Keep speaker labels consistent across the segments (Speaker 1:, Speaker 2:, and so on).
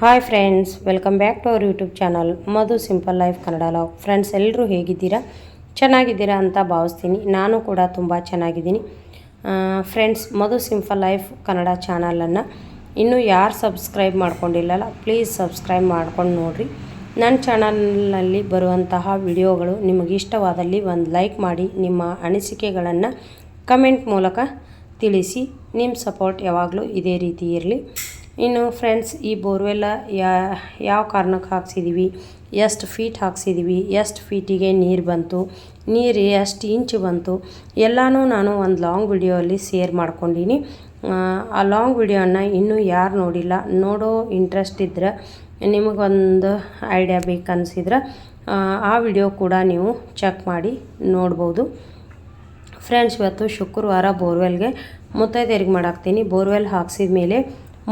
Speaker 1: Hi friends, welcome back to our YouTube channel Madhu simple life Kannada vlog. Friends, ಎಲ್ಲರೂ ಹೇಗಿದ್ದೀರಾ? ಚೆನ್ನಾಗಿದ್ದೀರಾ ಅಂತ ಭಾವಿಸ್ತೀನಿ. ನಾನು ಕೂಡ ತುಂಬ ಚೆನ್ನಾಗಿದ್ದೀನಿ. Friends, Madhu simple life Kannada ಚಾನಲನ್ನು ಇನ್ನೂ ಯಾರು ಸಬ್ಸ್ಕ್ರೈಬ್ ಮಾಡ್ಕೊಂಡಿಲ್ಲಲ್ಲ, ಪ್ಲೀಸ್ ಸಬ್ಸ್ಕ್ರೈಬ್ ಮಾಡ್ಕೊಂಡು ನೋಡಿರಿ. ನನ್ನ ಚಾನಲ್ನಲ್ಲಿ ಬರುವಂತಹ ವಿಡಿಯೋಗಳು ನಿಮಗೆ ಇಷ್ಟವಾದಲ್ಲಿ ಒಂದು ಲೈಕ್ ಮಾಡಿ, ನಿಮ್ಮ ಅನಿಸಿಕೆಗಳನ್ನು ಕಮೆಂಟ್ ಮೂಲಕ ತಿಳಿಸಿ. ನಿಮ್ಮ ಸಪೋರ್ಟ್ ಯಾವಾಗಲೂ ಇದೇ ರೀತಿ ಇರಲಿ. ಇನ್ನು ಫ್ರೆಂಡ್ಸ್ ಈ ಬೋರ್ವೆಲ್ಲ ಯಾವ ಕಾರಣಕ್ಕೆ ಹಾಕ್ಸಿದ್ದೀವಿ ಎಷ್ಟು ಫೀಟ್ ಹಾಕ್ಸಿದ್ದೀವಿ ಎಷ್ಟು ಫೀಟಿಗೆ ನೀರು ಬಂತು? ನೀರು ಎಷ್ಟು ಇಂಚು ಬಂತು? ಎಲ್ಲನೂ ನಾನು ಒಂದು ಲಾಂಗ್ ವಿಡಿಯೋಲ್ಲಿ ಶೇರ್ ಮಾಡ್ಕೊಂಡೀನಿ. ಆ ಲಾಂಗ್ ವಿಡಿಯೋನ ಇನ್ನೂ ಯಾರು ನೋಡಿಲ್ಲ, ನೋಡೋ ಇಂಟ್ರೆಸ್ಟ್ ಇದ್ದರೆ ನಿಮಗೊಂದು ಐಡಿಯಾ ಬೇಕನ್ನಿಸಿದ್ರೆ ಆ ವಿಡಿಯೋ ಕೂಡ ನೀವು ಚೆಕ್ ಮಾಡಿ ನೋಡ್ಬೋದು. ಫ್ರೆಂಡ್ಸ್ ಇವತ್ತು ಶುಕ್ರವಾರ ಬೋರ್ವೆಲ್ಗೆ ಮುತ್ತೈದೆಯರಿಗೆ ಮಾಡಾಕ್ತೀನಿ. ಬೋರ್ವೆಲ್ ಹಾಕ್ಸಿದ ಮೇಲೆ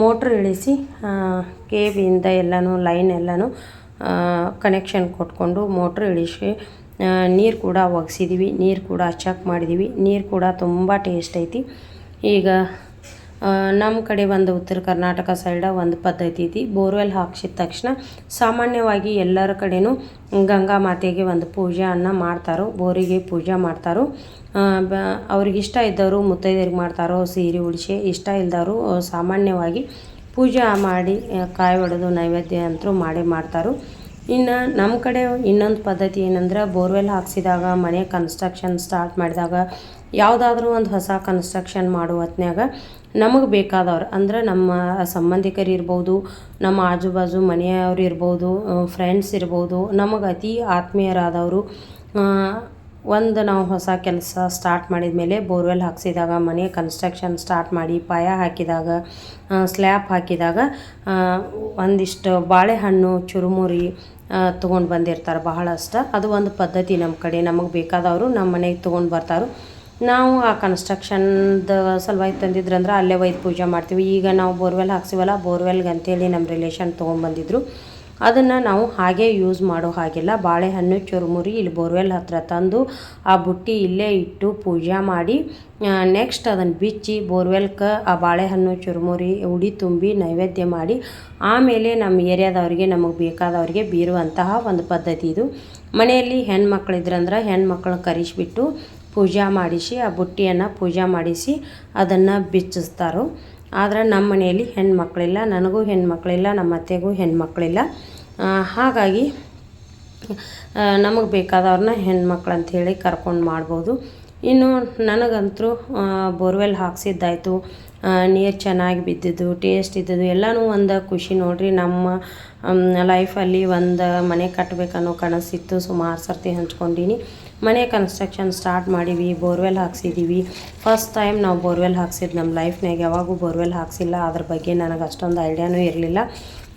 Speaker 1: ಮೋಟ್ರ್ ಇಳಿಸಿ ಕೇಬಿಯಿಂದ ಎಲ್ಲನೂ ಲೈನ್ ಎಲ್ಲನೂ ಕನೆಕ್ಷನ್ ಕೊಟ್ಕೊಂಡು ಮೋಟ್ರ್ ಇಳಿಸಿ ನೀರು ಕೂಡ ಒಗ್ಸಿದ್ದೀವಿ ನೀರು ಕೂಡ ಚೆಕ್ ಮಾಡಿದ್ದೀವಿ ನೀರು ಕೂಡ ತುಂಬ ಟೇಸ್ಟ್ ಐತಿ. ಈಗ ನಮ್ಮ ಕಡೆ ಒಂದು ಉತ್ತರ ಕರ್ನಾಟಕ ಸೈಡ ಒಂದು ಪದ್ಧತಿ ಐತಿ. ಬೋರ್ವೆಲ್ ಹಾಕ್ಸಿದ ತಕ್ಷಣ ಸಾಮಾನ್ಯವಾಗಿ ಎಲ್ಲರ ಕಡೆನೂ ಗಂಗಾ ಮಾತೆಗೆ ಒಂದು ಪೂಜೆಯನ್ನು ಮಾಡ್ತಾರೋ, ಬೋರಿಗೆ ಪೂಜೆ ಮಾಡ್ತಾರೋ. ಬ, ಅವ್ರಿಗೆ ಇಷ್ಟ ಇದ್ದವರು ಮುತ್ತೈದೆಯರಿಗೆ ಮಾಡ್ತಾರೋ, ಸೀರೆ ಉಳಿಸಿ ಇಷ್ಟ ಇಲ್ದವರು ಸಾಮಾನ್ಯವಾಗಿ ಪೂಜೆ ಮಾಡಿ ಕಾಯಿ ಹೊಡೆದು ನೈವೇದ್ಯ ಅಂತೂ ಮಾಡಿ ಮಾಡ್ತಾರೋ. ಇನ್ನು ನಮ್ಮ ಕಡೆ ಇನ್ನೊಂದು ಪದ್ಧತಿ ಏನಂದ್ರೆ ಬೋರ್ವೆಲ್ ಹಾಕ್ಸಿದಾಗ ಮನೆ ಕನ್ಸ್ಟ್ರಕ್ಷನ್ ಸ್ಟಾರ್ಟ್ ಮಾಡಿದಾಗ ಯಾವುದಾದ್ರೂ ಒಂದು ಹೊಸ ಕನ್ಸ್ಟ್ರಕ್ಷನ್ ಮಾಡೋ ಹೊತ್ನ್ಯಾಗ ನಮಗೆ ಬೇಕಾದವ್ರು, ಅಂದ್ರೆ ನಮ್ಮ ಸಂಬಂಧಿಕರು ಇರ್ಬೋದು, ನಮ್ಮ ಆಜು ಬಾಜು ಮನೆಯವ್ರು ಇರ್ಬೋದು ಫ್ರೆಂಡ್ಸ್ ಇರ್ಬೋದು, ನಮಗೆ ಅತಿ ಆತ್ಮೀಯರಾದವರು ಒಂದು ನಾವು ಹೊಸ ಕೆಲಸ ಸ್ಟಾರ್ಟ್ ಮಾಡಿದ ಮೇಲೆ ಬೋರ್ವೆಲ್ ಹಾಕ್ಸಿದಾಗ, ಮನೆ ಕನ್ಸ್ಟ್ರಕ್ಷನ್ ಸ್ಟಾರ್ಟ್ ಮಾಡಿ, ಪಾಯ ಹಾಕಿದಾಗ ಸ್ಲ್ಯಾಪ್ ಹಾಕಿದಾಗ ಒಂದಿಷ್ಟು ಬಾಳೆಹಣ್ಣು, ಚುರುಮುರಿ ತೊಗೊಂಡು ಬಂದಿರ್ತಾರೆ ಬಹಳಷ್ಟು. ಅದು ಒಂದು ಪದ್ಧತಿ ನಮ್ಮ ಕಡೆ. ನಮಗೆ ಬೇಕಾದವರು ನಮ್ಮ ಮನೆಗೆ ತೊಗೊಂಡು ಬರ್ತಾರೆ. ನಾವು ಆ ಕನ್ಸ್ಟ್ರಕ್ಷನ್ದ ಸಲುವಾಗಿ ತಂದಿದ್ರಂದ್ರೆ ಅಲ್ಲೇ ಒಯ್ದು ಪೂಜೆ ಮಾಡ್ತೀವಿ. ಈಗ ನಾವು ಬೋರ್ವೆಲ್ ಹಾಕ್ಸಿವಲ್ಲ, ಬೋರ್ವೆಲ್ಗೆ ಅಂತೇಳಿ ನಮ್ಮ ರಿಲೇಷನ್ ತೊಗೊಂಬಂದಿದ್ರು. ಅದನ್ನು ನಾವು ಹಾಗೆ ಯೂಸ್ ಮಾಡೋ ಹಾಗಿಲ್ಲ. ಬಾಳೆಹಣ್ಣು, ಚುರುಮುರಿ, ಇಲ್ಲಿ ಬೋರ್ವೆಲ್ ಹತ್ರ ತಂದು ಆ ಬುಟ್ಟಿ ಇಲ್ಲೇ ಇಟ್ಟು ಪೂಜೆ ಮಾಡಿ ನೆಕ್ಸ್ಟ್ ಅದನ್ನು ಬಿಚ್ಚಿ ಬೋರ್ವೆಲ್ಗೆ ಆ ಬಾಳೆಹಣ್ಣು, ಚುರುಮುರಿ, ಉಡಿ ತುಂಬಿ ನೈವೇದ್ಯ ಮಾಡಿ, ಆಮೇಲೆ ನಮ್ಮ ಏರಿಯಾದವ್ರಿಗೆ, ನಮಗೆ ಬೇಕಾದವ್ರಿಗೆ ಬೀರುವಂತಹ ಒಂದು ಪದ್ಧತಿ ಇದು. ಮನೆಯಲ್ಲಿ ಹೆಣ್ಮಕ್ಳಿದ್ರಂದ್ರೆ ಹೆಣ್ಮಕ್ಳನ್ನ ಕರೆಸಿಬಿಟ್ಟು ಪೂಜೆ ಮಾಡಿಸಿ, ಆ ಬುಟ್ಟಿಯನ್ನು ಪೂಜೆ ಮಾಡಿಸಿ ಅದನ್ನು ಬಿಚ್ಚಿಸ್ತಾರೆ. ಆದರೆ ನಮ್ಮ ಮನೆಯಲ್ಲಿ ಹೆಣ್ಮಕ್ಳಿಲ್ಲ, ನನಗೂ ಹೆಣ್ಮಕ್ಳಿಲ್ಲ ನಮ್ಮ ಅತ್ತೆಗೂ ಹೆಣ್ಮಕ್ಳಿಲ್ಲ. ಹಾಗಾಗಿ ನಮಗೆ ಬೇಕಾದವ್ರನ್ನ ಹೆಣ್ಮಕ್ಳು ಅಂಥೇಳಿ ಕರ್ಕೊಂಡು ಮಾಡ್ಬೋದು. ಇನ್ನು ನನಗಂತೂ ಬೋರ್ವೆಲ್ ಹಾಕ್ಸಿದ್ದಾಯಿತು. ನೀರು ಚೆನ್ನಾಗಿ ಬಿದ್ದಿದ್ದು, ಟೇಸ್ಟ್ ಇದ್ದಿದ್ದು, ಎಲ್ಲನೂ ಒಂದು ಖುಷಿ ನೋಡಿರಿ. ನಮ್ಮ ಲೈಫಲ್ಲಿ ಒಂದು ಮನೆ ಕಟ್ಟಬೇಕನ್ನೋ ಕನಸಿತ್ತು. ಸುಮಾರು ಸರ್ತಿ ಹಂಚ್ಕೊಂಡೀನಿ. ಮನೆ ಕನ್ಸ್ಟ್ರಕ್ಷನ್ ಸ್ಟಾರ್ಟ್ ಮಾಡೀವಿ ಬೋರ್ವೆಲ್ ಹಾಕ್ಸಿದ್ದೀವಿ ಫಸ್ಟ್ ಟೈಮ್ ನಾವು ಬೋರ್ವೆಲ್ ಹಾಕ್ಸಿದ್ದು ನಮ್ಮ ಲೈಫ್ನಾಗ ಯಾವಾಗೂ ಬೋರ್ವೆಲ್ ಹಾಕ್ಸಿಲ್ಲ. ಅದ್ರ ಬಗ್ಗೆ ನನಗೆ ಅಷ್ಟೊಂದು ಐಡಿಯಾನೂ ಇರಲಿಲ್ಲ.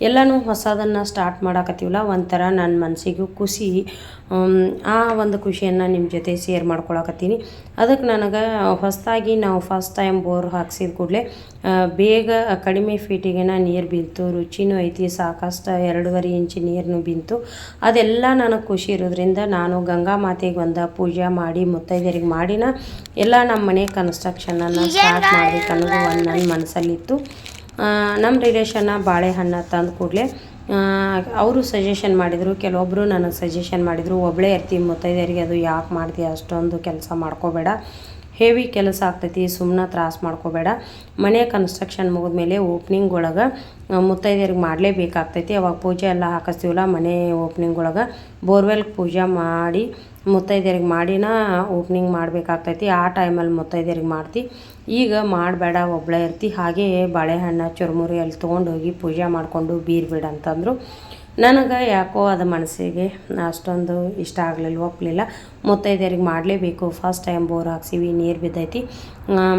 Speaker 1: ಎಲ್ಲನೂ ಹೊಸದನ್ನು ಸ್ಟಾರ್ಟ್ ಮಾಡಾಕತ್ತೀವಲ್ಲ ಒಂಥರ ನನ್ನ ಮನಸ್ಸಿಗೂ ಖುಷಿ. ಆ ಒಂದು ಖುಷಿಯನ್ನು ನಿಮ್ಮ ಜೊತೆ ಶೇರ್ ಮಾಡ್ಕೊಳಕತ್ತೀನಿ. ಅದಕ್ಕೆ ನನಗೆ ಹೊಸದಾಗಿ ನಾವು ಫಸ್ಟ್ ಟೈಮ್ ಬೋರ್ ಹಾಕ್ಸಿದ ಕೂಡಲೇ ಬೇಗ ಕಡಿಮೆ ಫೀಟಿಗೆ ನೀರು ಬಿಂತು ರುಚಿನೂ ಐತಿ ಸಾಕಷ್ಟು ಎರಡೂವರೆ ಇಂಚು ನೀರನ್ನು ಬಿಂತು ಅದೆಲ್ಲ ನನಗೆ ಖುಷಿ ಇರೋದ್ರಿಂದ ನಾನು ಗಂಗಾ ಮಾತೆಗೆ ಒಂದು ಪೂಜೆ ಮಾಡಿ ಮುತ್ತೈದೆಯರಿಗೆ ಮಾಡಿನ ಎಲ್ಲ ನಮ್ಮ ಮನೆ ಕನ್ಸ್ಟ್ರಕ್ಷನನ್ನು ಸ್ಟಾರ್ಟ್ ಮಾಡಬೇಕು ಅನ್ನೋದು ಒಂದು ನನ್ನ ಮನಸ್ಸಲ್ಲಿತ್ತು ನಮ್ಮ ರಿಲೇಷನ್ನ ಬಾಳೆಹಣ್ಣು ತಂದು ಕೂಡಲೇ ಅವರು ಸಜೆಷನ್ ಮಾಡಿದರು ಕೆಲವೊಬ್ಬರು ನನಗೆ ಸಜೆಷನ್ ಮಾಡಿದರು ಒಬ್ಬಳೇ ಇರ್ತೀವಿ ಮುತ್ತೈದೆಯರಿಗೆ ಅದು ಯಾಕೆ ಮಾಡ್ತೀಯ, ಅಷ್ಟೊಂದು ಕೆಲಸ ಮಾಡ್ಕೋಬೇಡ. ಹೆವಿ ಕೆಲಸ ಆಗ್ತೈತಿ ಸುಮ್ಮನೆ ತ್ರಾಸು ಮಾಡ್ಕೋಬೇಡ. ಮನೆ ಕನ್ಸ್ಟ್ರಕ್ಷನ್ ಮುಗಿದ್ಮೇಲೆ ಓಪನಿಂಗ್ ಒಳಗೆ ಮುತ್ತೈದೆಯರಿಗೆ ಮಾಡಲೇಬೇಕಾಗ್ತೈತಿ. ಅವಾಗ ಪೂಜೆ ಎಲ್ಲ ಹಾಕಿಸ್ತೀವಲ್ಲ, ಮನೆ ಓಪನಿಂಗ್ ಒಳಗೆ ಬೋರ್ವೆಲ್ ಪೂಜೆ ಮಾಡಿ, ಮುತ್ತೈದೆಯರಿಗೆ ಮಾಡಿನ ಓಪನಿಂಗ್ ಮಾಡಬೇಕಾಗ್ತೈತಿ. ಆ ಟೈಮಲ್ಲಿ ಮುತ್ತೈದೆಯರಿಗೆ ಮಾಡ್ತಿ. ಈಗ ಮಾಡಬೇಡ ಒಬ್ಬಳೇ ಇರ್ತಿ. ಹಾಗೆಯೇ ಬಾಳೆಹಣ್ಣು, ಚುರುಮುರಿ ಅಲ್ಲಿ ತೊಗೊಂಡೋಗಿ ಪೂಜೆ ಮಾಡಿಕೊಂಡು ಬೀರ್ಬೇಡ ಅಂತಂದರು. ನನಗೆ ಯಾಕೋ ಅದು ಮನಸ್ಸಿಗೆ ಅಷ್ಟೊಂದು ಇಷ್ಟ ಆಗಲಿಲ್ಲ ಒಪ್ಪಲಿಲ್ಲ ಮುತ್ತೈದೆಯರಿಗೆ ಮಾಡಲೇಬೇಕು. ಫಸ್ಟ್ ಟೈಮ್ ಬೋರ್ ಹಾಕ್ಸಿವಿ, ನೀರು ಬಿದ್ದೈತಿ.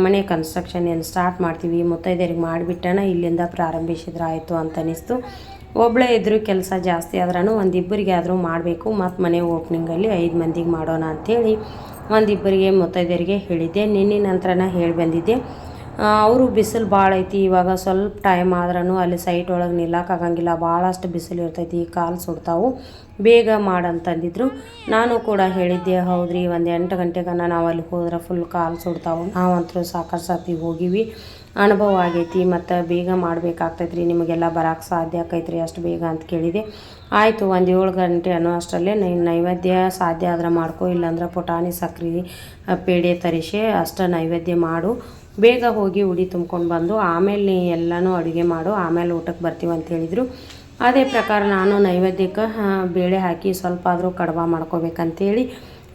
Speaker 1: ಮನೆ ಕನ್ಸ್ಟ್ರಕ್ಷನ್ ಏನು ಸ್ಟಾರ್ಟ್ ಮಾಡ್ತೀವಿ. ಮುತ್ತೈದೆಯರಿಗೆ ಮಾಡಿಬಿಟ್ಟಣ ಇಲ್ಲಿಂದ ಪ್ರಾರಂಭಿಸಿದ್ರೆ ಆಯಿತು ಅಂತ ಅನ್ನಿಸ್ತು ಒಬ್ಬಳೇ ಇದ್ದರೂ ಕೆಲಸ ಜಾಸ್ತಿ ಆದ್ರೂ ಒಂದಿಬ್ಬರಿಗೆ ಆದರೂ ಮಾಡಬೇಕು. ಮತ್ತು ಮನೆ ಓಪ್ನಿಂಗಲ್ಲಿ ಐದು ಮಂದಿಗೆ ಮಾಡೋಣ ಅಂಥೇಳಿ ಒಂದಿಬ್ಬರಿಗೆ ಮುತ್ತೈದೆಯರಿಗೆ ಹೇಳಿದ್ದೆ. ನಿನ್ನೆ ನಂತರನ ಹೇಳಿ ಬಂದಿದ್ದೆ. ಅವರು ಬಿಸಿಲು ಭಾಳ ಐತಿ, ಇವಾಗ ಸ್ವಲ್ಪ ಟೈಮ್ ಆದ್ರೂ ಅಲ್ಲಿ ಸೈಟ್ ಒಳಗೆ ನಿಲ್ಲಕ್ಕಾಗಂಗಿಲ್ಲ ಭಾಳಷ್ಟು ಬಿಸಿಲು ಇರ್ತೈತಿ, ಕಾಲು ಸುಡ್ತಾವು. ಬೇಗ ಮಾಡಂತಂದಿದ್ರು ನಾನು ಕೂಡ ಹೇಳಿದ್ದೆ, ಹೌದ್ರಿ, ಒಂದು ಎಂಟು ಗಂಟೆಗನ ನಾವು ಅಲ್ಲಿ ಹೋದ್ರೆ ಫುಲ್ ಕಾಲು ಸುಡ್ತಾವು. ನಾವಂತರೂ ಸಾಕಷ್ಟು ಸರ್ತಿ ಹೋಗಿವಿ. ಅನುಭವ ಆಗೈತಿ, ಮತ್ತು ಬೇಗ ಮಾಡಬೇಕಾಗ್ತೈತ್ರಿ, ನಿಮಗೆಲ್ಲ ಬರೋಕ್ಕೆ ಸಾಧ್ಯ ಆಕೈತ್ರಿ ಅಷ್ಟು ಬೇಗ ಅಂತ ಕೇಳಿದೆ. ಆಯಿತು, ಒಂದು ಏಳು ಗಂಟೆ ಅನ್ನೋ ಅಷ್ಟರಲ್ಲೇ ನೈ- ನೈವೇದ್ಯ ಸಾಧ್ಯ ಆದ್ರೆ ಮಾಡ್ಕೊ, ಇಲ್ಲಾಂದ್ರೆ ಪುಟಾಣಿ, ಸಕ್ರೆ ಪೇಡೆ ತರಿಸಿ ಅಷ್ಟು ನೈವೇದ್ಯ ಮಾಡು. ಬೇಗ ಹೋಗಿ ಉಡಿ ತುಂಬ್ಕೊಂಡು ಬಂದು ಆಮೇಲೆ ಎಲ್ಲನೂ ಅಡುಗೆ ಮಾಡು ಆಮೇಲೆ ಊಟಕ್ಕೆ ಬರ್ತೀವಿ ಅಂತ ಹೇಳಿದರು. ಅದೇ ಪ್ರಕಾರ ನಾನು ನೈವೇದ್ಯಕ್ಕೆ ಬೇಳೆ ಹಾಕಿ ಸ್ವಲ್ಪ ಆದರೂ ಕಡುಬ ಮಾಡ್ಕೋಬೇಕಂತೇಳಿ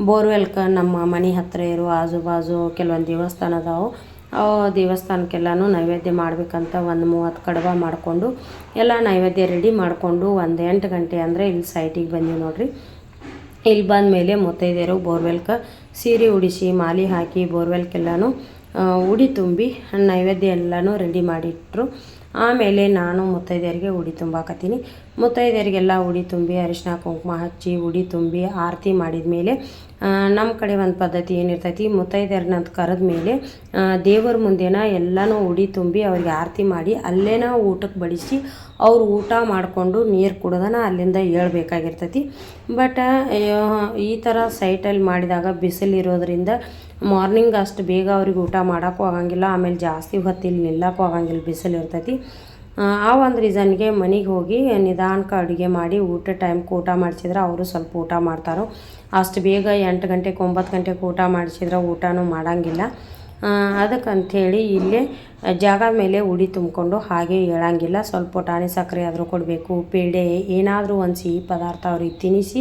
Speaker 1: ಬೋರ್ವೆಲ್ಕ ನಮ್ಮ ಮನೆ ಹತ್ತಿರ ಇರೋ ಆಜು ಬಾಜು ಕೆಲವೊಂದು ದೇವಸ್ಥಾನ ಅದಾವೆ ಆ ದೇವಸ್ಥಾನಕ್ಕೆಲ್ಲನೂ ನೈವೇದ್ಯ ಮಾಡಬೇಕಂತ ಒಂದು ಮೂವತ್ತು ಕಡವ ಮಾಡಿಕೊಂಡು ಎಲ್ಲ ನೈವೇದ್ಯ ರೆಡಿ ಮಾಡಿಕೊಂಡು ಒಂದು ಎಂಟು ಗಂಟೆ ಅಂದರೆ ಇಲ್ಲಿ ಸೈಟಿಗೆ ಬಂದೀವಿ ನೋಡಿರಿ. ಇಲ್ಲಿ ಬಂದ ಮೇಲೆ ಮುತ್ತೈದೆಯರು ಬೋರ್ವೆಲ್ಕ ಸೀರೆ ಉಡಿಸಿ ಮಾಲೆ ಹಾಕಿ ಬೋರ್ವೆಲ್ಗೆಲ್ಲನೂ ಆ, ಉಡಿ ತುಂಬಿ ನೈವೇದ್ಯ ಎಲ್ಲನೂ ರೆಡಿ ಮಾಡಿಟ್ಟರು ಆಮೇಲೆ ನಾನು ಮುತ್ತೈದೆಯರಿಗೆ ಉಡಿ ತುಂಬಾಕತ್ತೀನಿ. ಮುತ್ತೈದೆಯರಿಗೆಲ್ಲ ಉಡಿ ತುಂಬಿ ಅರಿಶಿನ ಕುಂಕುಮ ಹಚ್ಚಿ ಉಡಿ ತುಂಬಿ ಆರತಿ ಮಾಡಿದ ಮೇಲೆ ನಮ್ಮ ಕಡೆ ಒಂದು ಪದ್ಧತಿ ಏನಿರ್ತೈತಿ ಮುತ್ತೈದೆಯರನ್ನ ಕರೆದ ಮೇಲೆ ದೇವರ ಮುಂದೆನ ಎಲ್ಲನೂ ಉಡಿ ತುಂಬಿ ಅವ್ರಿಗೆ ಆರತಿ ಮಾಡಿ, ಅಲ್ಲೇನ ಊಟಕ್ಕೆ ಬಡಿಸಿ ಅವ್ರು ಊಟ ಮಾಡಿಕೊಂಡು ನೀರು ಕುಡ್ದನ ಅಲ್ಲಿಂದ ಹೇಳ್ಬೇಕಾಗಿರ್ತೈತಿ. ಬಟ್ ಈ ಥರ ಸೈಟಲ್ಲಿ ಮಾಡಿದಾಗ ಬಿಸಿಲು ಇರೋದ್ರಿಂದ ಮಾರ್ನಿಂಗ್ ಅಷ್ಟು ಬೇಗ ಅವ್ರಿಗೆ ಊಟ ಮಾಡೋಕ್ಕೂ ಆಗಂಗಿಲ್ಲ, ಆಮೇಲೆ ಜಾಸ್ತಿ ಹೊತ್ತಿಲ್ಲಿ ನಿಲ್ಲಕ್ಕೂ ಆಗಂಗಿಲ್ಲ, ಬಿಸಿಲು ಇರ್ತೈತಿ. ಆ, ಒಂದು ರೀಸನ್ಗೆ ಮನೆಗೆ ಹೋಗಿ ನಿಧಾನಕ್ಕೆ ಅಡುಗೆ ಮಾಡಿ ಊಟ ಟೈಮ್ಗೆ ಊಟ ಮಾಡಿಸಿದ್ರೆ ಅವರು ಸ್ವಲ್ಪ ಊಟ ಮಾಡ್ತಾರೋ. ಅಷ್ಟು ಬೇಗ ಎಂಟು ಗಂಟೆಗೆ ಒಂಬತ್ತು ಗಂಟೆಗೆ ಊಟ ಮಾಡಿಸಿದ್ರೆ ಊಟನೂ ಮಾಡೋಂಗಿಲ್ಲ. ಅದಕ್ಕಂಥೇಳಿ ಇಲ್ಲೇ ಜಾಗ ಮೇಲೆ ಉಡಿ ತುಂಬಿಕೊಂಡು ಹಾಗೆ ಹೇಳಂಗಿಲ್ಲ. ಸ್ವಲ್ಪ ಪುಟಾಣಿ ಸಕ್ಕರೆ ಆದರೂ ಕೊಡಬೇಕು ಪೇಡೆ ಏನಾದರೂ ಒಂದು ಸಿಹಿ ಪದಾರ್ಥ ಅವ್ರಿಗೆ ತಿನ್ನಿಸಿ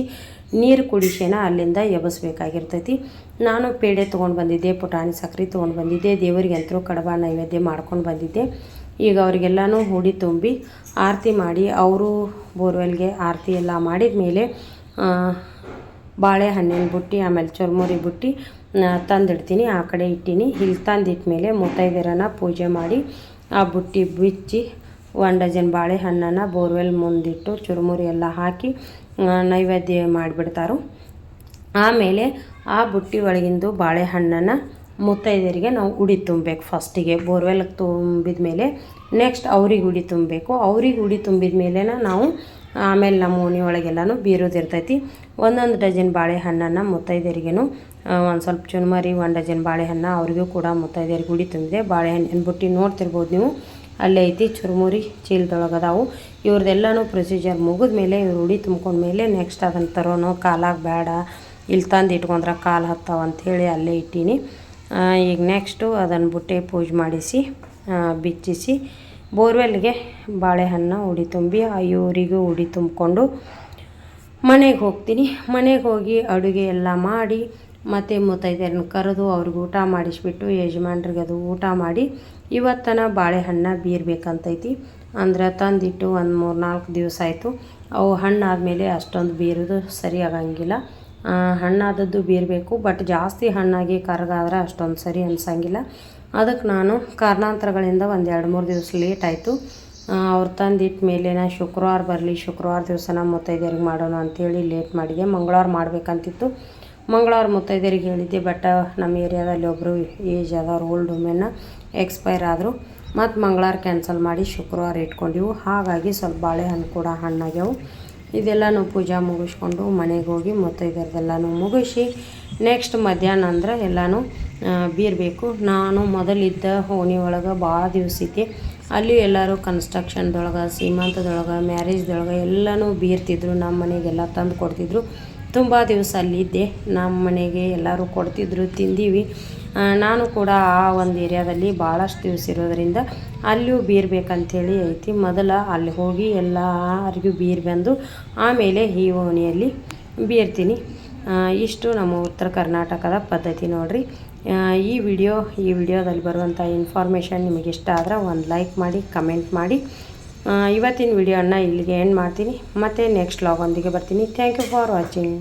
Speaker 1: ನೀರು ಕುಡಿಸೇನ ಅಲ್ಲಿಂದ ಎಬಸ್ಬೇಕಾಗಿರ್ತೈತಿ. ನಾನು ಪೇಡೆ ತೊಗೊಂಡು ಬಂದಿದ್ದೆ ಪುಟಾಣಿ ಸಕ್ಕರೆ ತೊಗೊಂಡು ಬಂದಿದ್ದೆ ದೇವರಿಗೆ ಅಂತರೂ ಕಡಬ ನೈವೇದ್ಯ ಮಾಡ್ಕೊಂಡು ಬಂದಿದ್ದೆ. ಈಗ ಅವರಿಗೆಲ್ಲನೂ ಹೂಡಿ ತುಂಬಿ ಆರತಿ ಮಾಡಿ ಅವರು ಬೋರ್ವೆಲ್ಗೆ ಆರತಿ ಎಲ್ಲ ಮಾಡಿದ ಮೇಲೆ ಬಾಳೆಹಣ್ಣಿನ ಬುಟ್ಟಿ, ಆಮೇಲೆ ಚುರ್ಮುರಿ ಬುಟ್ಟಿ ತಂದಿಡ್ತೀನಿ. ಆ ಕಡೆ ಇಟ್ಟೀನಿ. ಇಲ್ಲಿ ತಂದಿಟ್ಟ ಮೇಲೆ ಮುತ್ತೈದೆರನ್ನ ಪೂಜೆ ಮಾಡಿ ಆ ಬುಟ್ಟಿ ಬಿಚ್ಚಿ ಒನ್ ಡಜನ್ ಬಾಳೆಹಣ್ಣನ್ನು ಬೋರ್ವೆಲ್ ಮುಂದಿಟ್ಟು ಚುರುಮುರಿ ಎಲ್ಲ ಹಾಕಿ ನೈವೇದ್ಯ ಮಾಡಿಬಿಡ್ತಾರೋ. ಆಮೇಲೆ ಆ ಬುಟ್ಟಿ ಒಳಗಿಂದು ಬಾಳೆಹಣ್ಣನ್ನು ಮುತ್ತೈದೆಯರಿಗೆ ನಾವು ಉಡಿ ತುಂಬಬೇಕು ಫಸ್ಟಿಗೆ. ಬೋರ್ವೆಲ್ ತುಂಬಿದ ಮೇಲೆ ನೆಕ್ಸ್ಟ್ ಅವ್ರಿಗೆ ಉಡಿ ತುಂಬಬೇಕು. ಅವ್ರಿಗೆ ಉಡಿ ತುಂಬಿದ ಮೇಲೆ ನಾವು ಆಮೇಲೆ ನಮ್ಮ ಓಣಿ ಒಳಗೆಲ್ಲನೂ ಬೀರೋದಿರ್ತೈತಿ ಒಂದೊಂದು ಡಜನ್ ಬಾಳೆಹಣ್ಣನ್ನು ಮುತ್ತೈದೆಯರಿಗೇನು ಒಂದು ಸ್ವಲ್ಪ ಚುನ್ಮರಿ ಒಂದು ಡಜನ್ ಬಾಳೆಹಣ್ಣು ಅವ್ರಿಗೂ ಕೂಡ ಮುತ್ತೈದೆಯರಿಗೆ ಉಡಿ ತುಂಬಿದೆ. ಬಾಳೆಹಣ್ಣಿನ ಬುಟ್ಟಿ ನೋಡ್ತಿರ್ಬೋದು ನೀವು. ಅಲ್ಲೇ ಐತಿ, ಚುರುಮುರಿ ಚೀಲದೊಳಗೆ ಅದಾವು ಇವ್ರದ್ದೆಲ್ಲನೂ ಪ್ರೊಸೀಜರ್ ಮುಗಿದ ಮೇಲೆ ಇವ್ರು ಉಡಿ ತುಂಬ್ಕೊಂಡ್ಮೇಲೆ ನೆಕ್ಸ್ಟ್ ಅದನ್ನು ತರೋನು. ಕಾಲಾಗ ಬೇಡ ಇಲ್ಲಿ ತಂದು ಇಟ್ಕೊಂಡ್ರೆ ಕಾಲು ಹತ್ತಾವಂಥೇಳಿ ಅಲ್ಲೇ ಇಟ್ಟೀನಿ. ಈಗ ನೆಕ್ಸ್ಟು ಅದನ್ನು ಬುಟ್ಟೆ ಪೂಜೆ ಮಾಡಿಸಿ ಬಿಚ್ಚಿಸಿ ಬೋರ್ವೆಲ್ಗೆ ಬಾಳೆಹಣ್ಣು ಉಡಿ ತುಂಬಿ ಆ ಉಡಿ ತುಂಬಿಕೊಂಡು ಮನೆಗೆ ಹೋಗ್ತೀನಿ. ಮನೆಗೆ ಹೋಗಿ ಅಡುಗೆ ಎಲ್ಲ ಮಾಡಿ ಮತ್ತು ಮುತ್ತೈದೆಯರನ್ನು ಕರೆದು ಅವ್ರಿಗೆ ಊಟ ಮಾಡಿಸ್ಬಿಟ್ಟು ಯಜಮಾನ್ರಿಗೆ ಅದು ಊಟ ಮಾಡಿ ಇವತ್ತನ ಬಾಳೆಹಣ್ಣು ಬೀರ್ಬೇಕಂತೈತಿ. ಅಂದ್ರೆ ತಂದಿಟ್ಟು ಒಂದು ಮೂರು ನಾಲ್ಕು ದಿವಸ ಆಯಿತು. ಅವು ಹಣ್ಣಾದಮೇಲೆ ಅಷ್ಟೊಂದು ಬೀರೋದು ಸರಿ ಆಗಂಗಿಲ್ಲ. ಆ, ಹಣ್ಣಾದದ್ದು ಬೀರಬೇಕು ಬಟ್ ಜಾಸ್ತಿ ಹಣ್ಣಾಗಿ ಕರಗಾದ್ರೆ ಅಷ್ಟೊಂದು ಸರಿ ಅನ್ಸಂಗಿಲ್ಲ. ಅದಕ್ಕೆ ನಾನು ಕಾರಣಾಂತರಗಳಿಂದ ಒಂದು ಎರಡು ಮೂರು ದಿವಸ ಲೇಟ್ ಆಯಿತು. ಅವ್ರು ತಂದಿಟ್ಟ ಮೇಲೆ ನಾ ಶುಕ್ರವಾರ ಬರಲಿ, ಶುಕ್ರವಾರ ದಿವಸ ದಿವಸನ ಮುತ್ತೈದೆಯರಿಗೆ ಮಾಡೋಣ ಅಂಥೇಳಿ ಲೇಟ್ ಮಾಡಿದೆ. ಮಂಗಳವಾರ ಮಾಡಬೇಕಂತಿತ್ತು. ಮಂಗಳವಾರ ಮುತ್ತೈದೆಯರಿಗೆ ಹೇಳಿದ್ದೆ ಬಟ್ ನಮ್ಮ ಏರಿಯಾದಲ್ಲಿ ಒಬ್ಬರು ಏಜ್ ಆದವ್ರು ಓಲ್ಡ್ ವುಮೆನ್ನ ಎಕ್ಸ್ಪೈರ್ ಆದರು. ಮತ್ತು ಮಂಗಳವಾರ ಕ್ಯಾನ್ಸಲ್ ಮಾಡಿ ಶುಕ್ರವಾರ ಇಟ್ಕೊಂಡಿವು. ಹಾಗಾಗಿ ಸ್ವಲ್ಪ ಬಾಳೆಹಣ್ಣು ಕೂಡ ಹಣ್ಣಾಗ್ಯಾವು. ಇದೆಲ್ಲನೂ ಪೂಜಾ ಮುಗಿಸ್ಕೊಂಡು ಮನೆಗೆ ಹೋಗಿ ಮತ್ತು ಇದರದ್ದೆಲ್ಲನೂ ಮುಗಿಸಿ ನೆಕ್ಸ್ಟ್ ಮಧ್ಯಾಹ್ನ ಅಂದ್ರೆ ಎಲ್ಲನೂ ಬೀರಬೇಕು. ನಾನು ಮೊದಲಿದ್ದ ಓಣಿ ಒಳಗೆ ಭಾಳ ದಿವಸ ಇದ್ದೆ ಅಲ್ಲಿ ಎಲ್ಲರೂ ಕನ್ಸ್ಟ್ರಕ್ಷನ್ದೊಳಗೆ ಸೀಮಂತದೊಳಗೆ ಮ್ಯಾರೇಜ್ದೊಳಗೆ ಎಲ್ಲನೂ ಬೀರ್ತಿದ್ರು. ನಮ್ಮ ಮನೆಗೆಲ್ಲ ತಂದು ಕೊಡ್ತಿದ್ರು. ತುಂಬ ದಿವಸ ಅಲ್ಲಿದ್ದೆ ನಮ್ಮ ಮನೆಗೆ ಎಲ್ಲರೂ ಕೊಡ್ತಿದ್ರು, ತಿಂದೀವಿ. ನಾನು ಕೂಡ ಆ ಒಂದು ಏರಿಯಾದಲ್ಲಿ ಭಾಳಷ್ಟು ದಿವಸ ಇರೋದ್ರಿಂದ ಅಲ್ಲಿಯೂ ಬೀರ್ಬೇಕಂಥೇಳಿ ಐತಿ. ಮೊದಲ ಅಲ್ಲಿ ಹೋಗಿ ಎಲ್ಲರಿಗೂ ಬೀರ್ ಬಂದು ಆಮೇಲೆ ಈ ಓಣಿಯಲ್ಲಿ ಬೀರ್ತೀನಿ ಇಷ್ಟು ನಮ್ಮ ಉತ್ತರ ಕರ್ನಾಟಕದ ಪದ್ಧತಿ ನೋಡಿರಿ. ಈ ವಿಡಿಯೋ, ಈ ವಿಡಿಯೋದಲ್ಲಿ ಬರುವಂಥ ಇನ್ಫಾರ್ಮೇಷನ್ ನಿಮಗೆ ಇಷ್ಟ ಆದ್ರೆ ಒಂದು ಲೈಕ್ ಮಾಡಿ ಕಮೆಂಟ್ ಮಾಡಿ. ಇವತ್ತಿನ ವಿಡಿಯೋನ ಇಲ್ಲಿಗೆ ಎಂಡ್ ಮಾಡ್ತೀನಿ. ಮತ್ತು ನೆಕ್ಸ್ಟ್ ಲಾಗೊಂದಿಗೆ ಬರ್ತೀನಿ. Thank you for watching